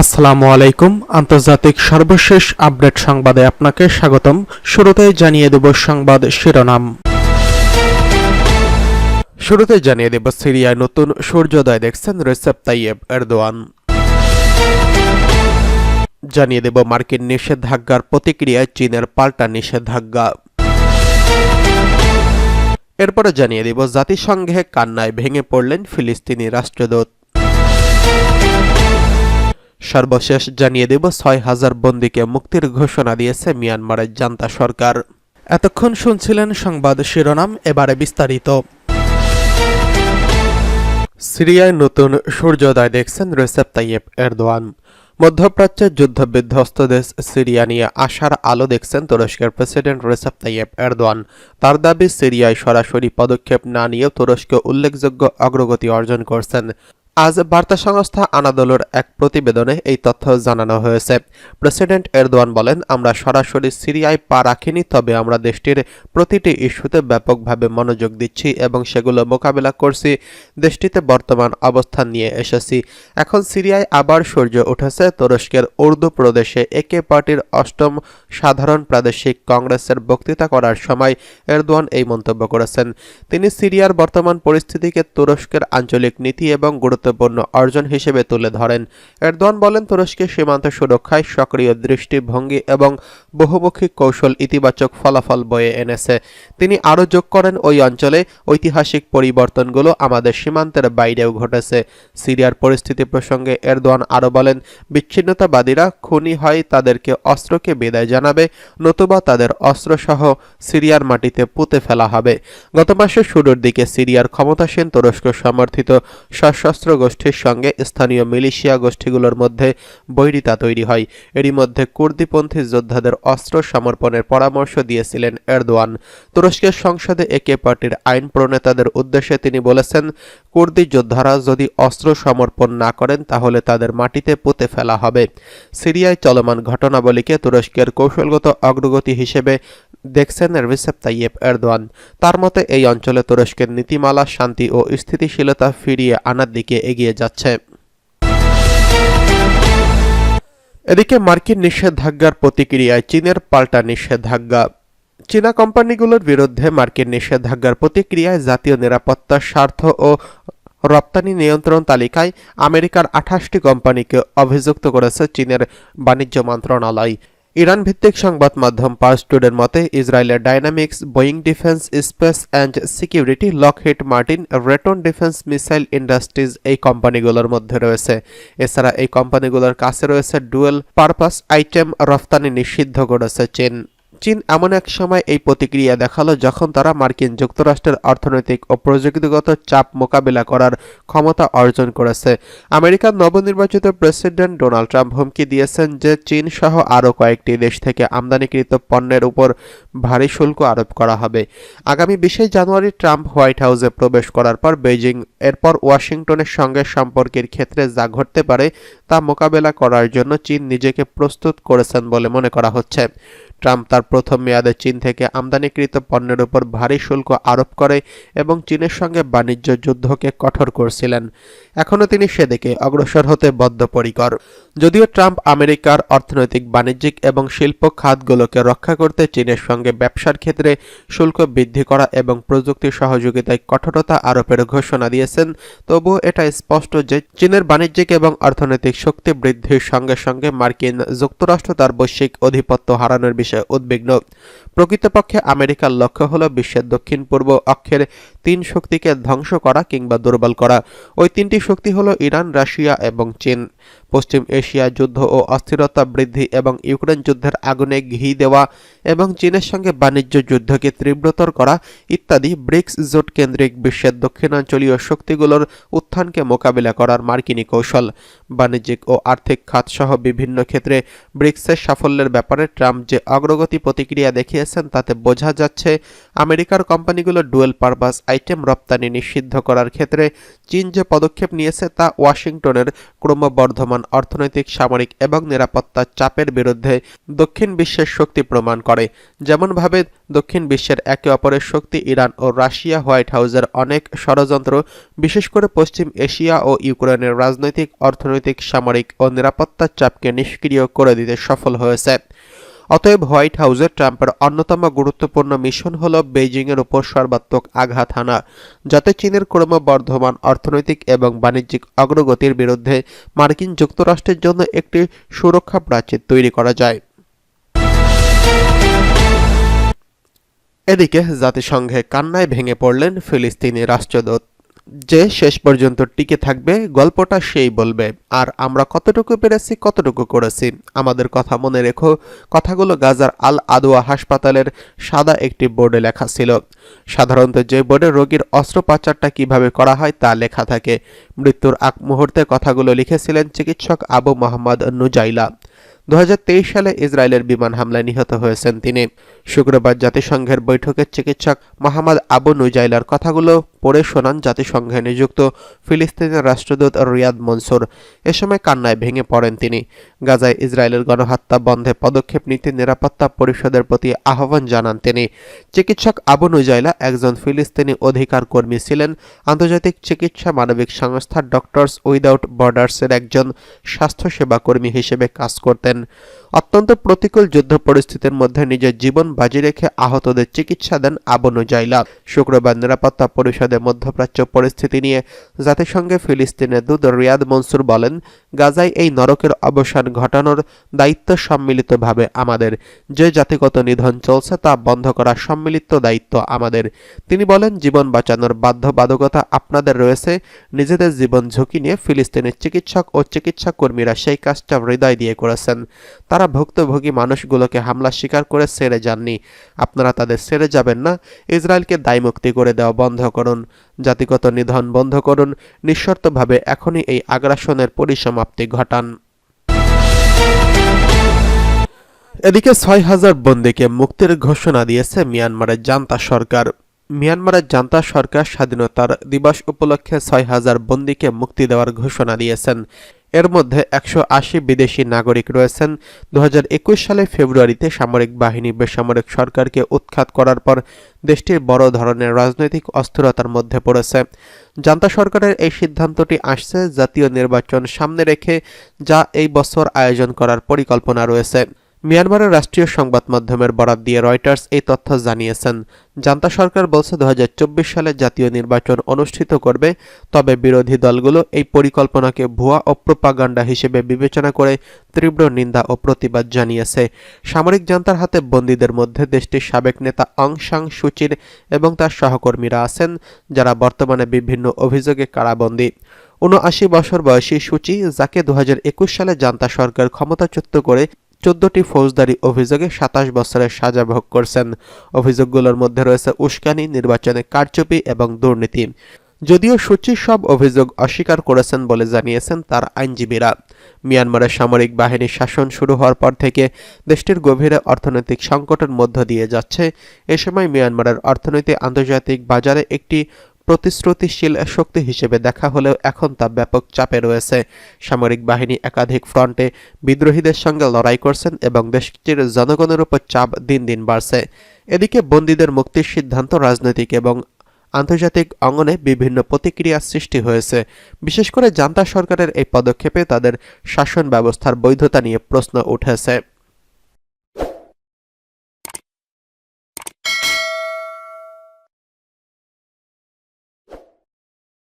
আসসালামু আলাইকুম। আন্তর্জাতিক সর্বশেষ আপডেট সংবাদে আপনাকে স্বাগতম। শুরুতেই জানিয়ে দেব সংবাদ শিরোনাম। শুরুতে জানিয়ে দেব সিরিয়ায় নতুন সূর্যোদয়, দেখছেন রেসেপ তাইয়েব এরদোয়ান। জানিয়ে দেব মার্কিন নিষেধাজ্ঞার প্রতিক্রিয়ায় চীনের পাল্টা নিষেধাজ্ঞা। এরপরে জানিয়ে দিব, জাতিসংঘে কান্নায় ভেঙে পড়লেন ফিলিস্তিনি রাষ্ট্রদূত। সর্বশেষ জানিয়ে দেব, ছয় হাজার বন্দীকে মুক্তির ঘোষণা দিয়েছে মিয়ানমারের জান্তা সরকার। এতক্ষণ শুনছিলেন সংবাদ শিরোনাম, এবারে বিস্তারিত। সিরিয়ায় নতুন সূর্যোদয় দেখছেন রেসেপ তাইয়েব এরদোয়ান। মধ্যপ্রাচ্যের যুদ্ধ বিধ্বস্ত দেশ সিরিয়া নিয়ে আশার আলো দেখছেন তুরস্কের প্রেসিডেন্ট রেসেপ তাইয়েব এরদোয়ান। তার দাবি, সিরিয়ায় সরাসরি পদক্ষেপ না নিয়ে তুরস্ক উল্লেখযোগ্য অগ্রগতি অর্জন করছেন। আজ বার্তা সংস্থা আনাদোলোর এক প্রতিবেদনে এই তথ্য জানানো হয়েছে। প্রেসিডেন্ট এরদোয়ান বলেন, আমরা সরাসরি সিরিয়ায় পা রাখিনি, তবে আমরা দেশটির প্রতিটি ইস্যুতে ব্যাপকভাবে মনোযোগ দিচ্ছি এবং সেগুলো মোকাবেলা করছি। দেশটিতে বর্তমান অবস্থান নিয়ে এসেছি। এখন সিরিয়ায় আবার সূর্য উঠেছে। তুরস্কের উর্দু প্রদেশে একে পার্টির অষ্টম সাধারণ প্রাদেশিক কংগ্রেসের বক্তৃতা করার সময় এরদোয়ান এই মন্তব্য করেছেন। তিনি সিরিয়ার বর্তমান পরিস্থিতিকে তুরস্কের আঞ্চলিক নীতি এবং গুরুত্বপূর্ণ অর্জন হিসেবে তুলে ধরেন। এরদোয়ান বলেন, তুরস্কের সীমান্ত সুরক্ষায় সক্রিয় দৃষ্টিভঙ্গি এবং বহুমুখী কৌশল ইতিবাচক ফলাফল বয়ে এনেছে। তিনি আরও যোগ করেন, ওই অঞ্চলে ঐতিহাসিক পরিবর্তনগুলো আমাদের সীমান্তের বাইরেও ঘটেছে। সিরিয়ার পরিস্থিতি প্রসঙ্গে এরদোয়ান আরও বলেন, বিচ্ছিন্নতাবাদীরা খুনি হয় তাদেরকে অস্ত্রকে বিদায় জানাবে, নতুবা তাদের অস্ত্রসহ সিরিয়ার মাটিতে পুঁতে ফেলা হবে। গত মাসের শুরুর দিকে সিরিয়ার ক্ষমতাসীন তুরস্ক সমর্থিত সশস্ত্র গোষ্ঠীর সঙ্গে স্থানীয় মিলিশিয়া গোষ্ঠীগুলোর মধ্যে বৈরিতা তৈরি হয়। এরই মধ্যে কুর্দিপন্থী যোদ্ধাদের অস্ত্র সমর্পণের পরামর্শ দিয়েছিলেন এরদোয়ান। তুরস্কের সংসদে একে পার্টির আইন প্রণেতাদের উদ্দেশ্যে তিনি বলেছেন, কুর্দি যোদ্ধারা যদি অস্ত্র সমর্পণ না করেন, তাহলে তাদের মাটিতে পুঁতে ফেলা হবে। সিরিয়ায় চলমান ঘটনাবলীকে তুরস্কের কৌশলগত অগ্রগতি হিসেবে দেখছেন রিসেপ তাইয়েব এরদোয়ান। তার মতে, এই অঞ্চলে তুরস্কের নীতিমালা শান্তি ও স্থিতিশীলতা ফিরিয়ে আনার দিকে এগিয়ে যাচ্ছে। এদিকে মার্কিন নিষেধাজ্ঞার প্রতিক্রিয়ায় চীনের পাল্টা নিষেধাজ্ঞা। চীনা কোম্পানিগুলোর বিরুদ্ধে মার্কিন নিষেধাজ্ঞার প্রতিক্রিয়ায় জাতীয় নিরাপত্তার স্বার্থ ও রপ্তানি নিয়ন্ত্রণ তালিকায় আমেরিকার আঠাশটি কোম্পানিকে অভিযুক্ত করেছে চীনের বাণিজ্য মন্ত্রণালয়। ইরান ভিত্তিক সংবাদ মাধ্যম পার্স টুডের মতে, ইসরায়েলের dynamics, Boeing defence, space, and security, Lockheed Martin, Raytheon defence missile industries এই কোম্পানিগুলোর মধ্যে রয়েছে। এছাড়া এই কোম্পানিগুলোর কাছে রয়েছে ডুয়েল পারপাস আইটেম রফতানি নিষিদ্ধ করেছে চীন। চীন এমন এক সময় এই প্রতিক্রিয়া দেখাল যখন তারা মার্কিন যুক্তরাষ্ট্রের অর্থনৈতিক ও প্রযুক্তিগত চাপ মোকাবিলা করার ক্ষমতা অর্জন করেছে। আমেরিকার নবনির্বাচিত প্রেসিডেন্ট ডোনাল্ড ট্রাম্প হুমকি দিয়েছেন যে চীন সহ আরও কয়েকটি দেশ থেকে আমদানিকৃত পণ্যের উপর ভারী শুল্ক আরোপ করা হবে। আগামী বিশে জানুয়ারি ট্রাম্প হোয়াইট হাউসে প্রবেশ করার পর বেইজিং, এরপর ওয়াশিংটনের সঙ্গে সম্পর্কের ক্ষেত্রে যা ঘটতে পারে তা মোকাবেলা করার জন্য চীন নিজেকে প্রস্তুত করেছেন বলে মনে করা হচ্ছে। ট্রাম্প তার প্রথম মেয়াদে চীন থেকে আমদানিকৃত পণ্যের উপর ভারী শুল্ক আরোপ করে এবং চীনের সঙ্গে বাণিজ্য যুদ্ধকে কঠোর করছিলেন। এখনও তিনি সেদিকে অগ্রসর হতে বদ্ধপরিকর। যদিও ট্রাম্প আমেরিকার অর্থনৈতিক, বাণিজ্যিক এবং শিল্প খাতগুলোকে রক্ষা করতে চীনের সঙ্গে ব্যবসার ক্ষেত্রে শুল্ক বৃদ্ধি করা এবং প্রযুক্তি সহযোগিতায় কঠোরতা আরোপের ঘোষণা দিয়েছেন, তবুও এটা স্পষ্ট যে চীনের বাণিজ্যিক এবং অর্থনৈতিক শক্তি বৃদ্ধির সঙ্গে সঙ্গে মার্কিন যুক্তরাষ্ট্র তার বৈশ্বিক আধিপত্য হারানোর বিষয়ে উদ্বিগ্ন। প্রকৃতপক্ষে আমেরিকার লক্ষ্য হল বিশ্বের দক্ষিণ পূর্ব অক্ষের তিন শক্তিকে ধ্বংস করা কিংবা দুর্বল করা। ওই তিনটি শক্তি হল ইরান, রাশিয়া এবং চীন। পশ্চিম এশিয়া যুদ্ধ ও অস্থিরতা বৃদ্ধি এবং ইউক্রেন যুদ্ধের আগুনে ঘি দেওয়া এবং চীনের সঙ্গে বাণিজ্য যুদ্ধকে তীব্রতর করা ইত্যাদি ব্রিক্স জোট কেন্দ্রিক বিশ্বের দক্ষিণাঞ্চলীয় শক্তিগুলোর উত্থানকে মোকাবিলা করার মার্কিনী কৌশল। বাণিজ্য বাণিজ্যিক ও আর্থিক খাত সহ বিভিন্ন ক্ষেত্রে ব্রিক্সের সাফল্যের ব্যাপারে ট্রাম্প যে অগ্রগতি প্রতিক্রিয়া দেখিয়েছেন তাতে বোঝা যাচ্ছে, আমেরিকার কোম্পানিগুলো ডুয়েল পারপাস আইটেম রপ্তানি নিষিদ্ধ করার ক্ষেত্রে চীন যে পদক্ষেপ নিয়েছে তা ওয়াশিংটনের ক্রমবর্ধমান অর্থনৈতিক, সামরিক এবং নিরাপত্তা চাপের বিরুদ্ধে দক্ষিণ বিশ্বের শক্তি প্রমাণ করে। যেমনভাবে দক্ষিণ বিশ্বের একে অপরের শক্তি ইরান ও রাশিয়া হোয়াইট হাউসের অনেক ষড়যন্ত্র, বিশেষ করে পশ্চিম এশিয়া ও ইউক্রেনের রাজনৈতিক, অর্থনৈতিক সামরিক ও নিরাপত্তার চাপকে নিষ্ক্রিয় করে দিতে সফল হয়েছে। অতএব হোয়াইট হাউসে ট্রাম্পের অন্যতম গুরুত্বপূর্ণ মিশন হল বেইজিংয়ের উপর সর্বাত্মক আঘাত হানা, যাতে চীনের ক্রমবর্ধমান অর্থনৈতিক এবং বাণিজ্যিক অগ্রগতির বিরুদ্ধে মার্কিন যুক্তরাষ্ট্রের জন্য একটি সুরক্ষা প্রাচীর তৈরি করা যায়। এদিকে জাতিসংঘে কান্নায় ভেঙে পড়লেন ফিলিস্তিনি রাষ্ট্রদূত। যে শেষ পর্যন্ত টিকে থাকবে, গল্পটা সেই বলবে। আর আমরা কতটুকু পেরেছি, কতটুকু করেছি, আমাদের কথা মনে রেখো। কথাগুলো গাজার আল আদোয়া হাসপাতালের সাদা একটি বোর্ডে লেখা ছিল। সাধারণত যে বোর্ডে রোগীর অস্ত্রোপচারটা কীভাবে করা হয় তা লেখা থাকে। মৃত্যুর আগ মুহূর্তে কথাগুলো লিখেছিলেন চিকিৎসক আবু মোহাম্মদ নুজাইলা। দু হাজার তেইশ সালে ইসরায়েলের বিমান হামলায় নিহত হয়েছেন তিনি। শুক্রবার জাতিসংঘের বৈঠকে চিকিৎসক মোহাম্মদ আবু নুজাইলার কথাগুলো পড়ে শোনান জাতিসংঘে নিযুক্ত ফিলিস্তিনের রাষ্ট্রদূত রিয়াদ মনসুর। এ সময় কান্নায় ভেঙে পড়েন তিনি। গাজায় ইসরায়েলের গণহত্যা বন্ধে পদক্ষেপ নিতে নিরাপত্তা পরিষদের প্রতি আহ্বান জানান তিনি। চিকিৎসক আবু নুজাইলা একজন ফিলিস্তিনি অধিকার কর্মী ছিলেন। আন্তর্জাতিক চিকিৎসা মানবিক সংস্থা ডক্টরস উইদাউট বর্ডার্সের একজন স্বাস্থ্যসেবা কর্মী হিসেবে কাজ করতেন। অত্যন্ত প্রতিকূল যুদ্ধ পরিস্থিতির মধ্যে নিজের জীবন বাজি রেখে আহতদের চিকিৎসা দেন আবু নুজাইলা। শুক্রবার নিরাপত্তা পরিষদে মধ্যপ্রাচ্য পরিস্থিতি নিয়ে জাতিসংঘে ফিলিস্তিনের দূত রিয়াদ মনসুর বলেন, গাজায় এই নরকের অবসান ঘটানোর দায়িত্ব সম্মিলিতভাবে আমাদের। যে জাতিগত নিধন চলছে তা বন্ধ করা সম্মিলিত দায়িত্ব আমাদের। তিনি বলেন, জীবন বাঁচানোর বাধ্যবাধকতা আপনাদের রয়েছে। নিজেদের জীবন ঝুঁকি নিয়ে ফিলিস্তিনের চিকিৎসক ও চিকিৎসা কর্মীরা সেই কাজটা হৃদয় দিয়ে করেছেন। তারা ভুক্তভোগী মানুষগুলোকে হামলা স্বীকার করে ছেড়ে যাননি। আপনারা তাদের ছেড়ে যাবেন না। ইসরায়েলকে দায়মুক্তি করে দেওয়া বন্ধ করুন। জাতিগত নিধন বন্ধ করুন। নিঃশর্তভাবে এখনই এই আগ্রাসনের পরিসমাপ্তি ঘটান। এদিকে ছয় হাজার বন্দীকে মুক্তির ঘোষণা দিয়েছে মিয়ানমারের জান্তা সরকার। মিয়ানমারের জান্তা সরকার স্বাধীনতার দিবস উপলক্ষে ছয় হাজার বন্দীকে মুক্তি দেওয়ার ঘোষণা দিয়েছেন। এর মধ্যে একশো আশি বিদেশি নাগরিক রয়েছেন। দু হাজার একুশ সালে ফেব্রুয়ারিতে সামরিক বাহিনী বেসামরিক সরকারকে উৎখাত করার পর দেশটির বড় ধরনের রাজনৈতিক অস্থিরতার মধ্যে পড়েছে। জান্তা সরকারের এই সিদ্ধান্তটি আসছে জাতীয় নির্বাচন সামনে রেখে, যা এই বছর আয়োজন করার পরিকল্পনা রয়েছে। মিয়ানমারের রাষ্ট্রীয় সংবাদ মাধ্যমের বরাত দিয়ে রয়টার্স এই তথ্য জানিয়েছেন। জান্তা সরকার বলছে দু হাজার চব্বিশ সালে জাতীয় নির্বাচন অনুষ্ঠিত করবে, তবে বিরোধী দলগুলো এই পরিকল্পনাকে ভুয়া ও প্রোপাগান্ডা হিসেবে বিবেচনা করে তীব্র নিন্দা ও প্রতিবাদ জানিয়েছে। সামরিক জান্তার হাতে বন্দীদের মধ্যে দেশটির সাবেক নেতা অং সাং সুচির এবং তার সহকর্মীরা আছেন, যারা বর্তমানে বিভিন্ন অভিযোগে কারাবন্দী। উনআশি বছর বয়সী সূচি যাকে দু হাজার একুশ সালে জান্তা সরকার ক্ষমতাচ্যুত করে চোদ্দটি ফৌজদারি অভিযোগে সাতাশ বছরের সাজা ভোগ করছেন। অভিযোগগুলোর মধ্যে রয়েছে উস্কানি, নির্বাচনে কারচুপি এবং দুর্নীতি। যদিও সূচি সব অভিযোগ অস্বীকার করেছেন বলে জানিয়েছেন তার আইনজীবীরা। মিয়ানমারের সামরিক বাহিনীর শাসন শুরু হওয়ার পর থেকে দেশটির গভীরে অর্থনৈতিক সংকটের মধ্য দিয়ে যাচ্ছে। এ সময় মিয়ানমারের অর্থনীতি আন্তর্জাতিক বাজারে একটি প্রতিশ্রুতিশীল শক্তি হিসেবে দেখা হলেও এখন তা ব্যাপক চাপে রয়েছে। সামরিক বাহিনী একাধিক ফ্রন্টে বিদ্রোহীদের সঙ্গে লড়াই করছেন এবং দেশটির জনগণের উপর চাপ দিন দিন বাড়ছে। এদিকে বন্দীদের মুক্তির সিদ্ধান্ত রাজনৈতিক এবং আন্তর্জাতিক অঙ্গনে বিভিন্ন প্রতিক্রিয়া সৃষ্টি হয়েছে। বিশেষ করে জান্তা সরকারের এই পদক্ষেপে তাদের শাসন ব্যবস্থার বৈধতা নিয়ে প্রশ্ন উঠেছে।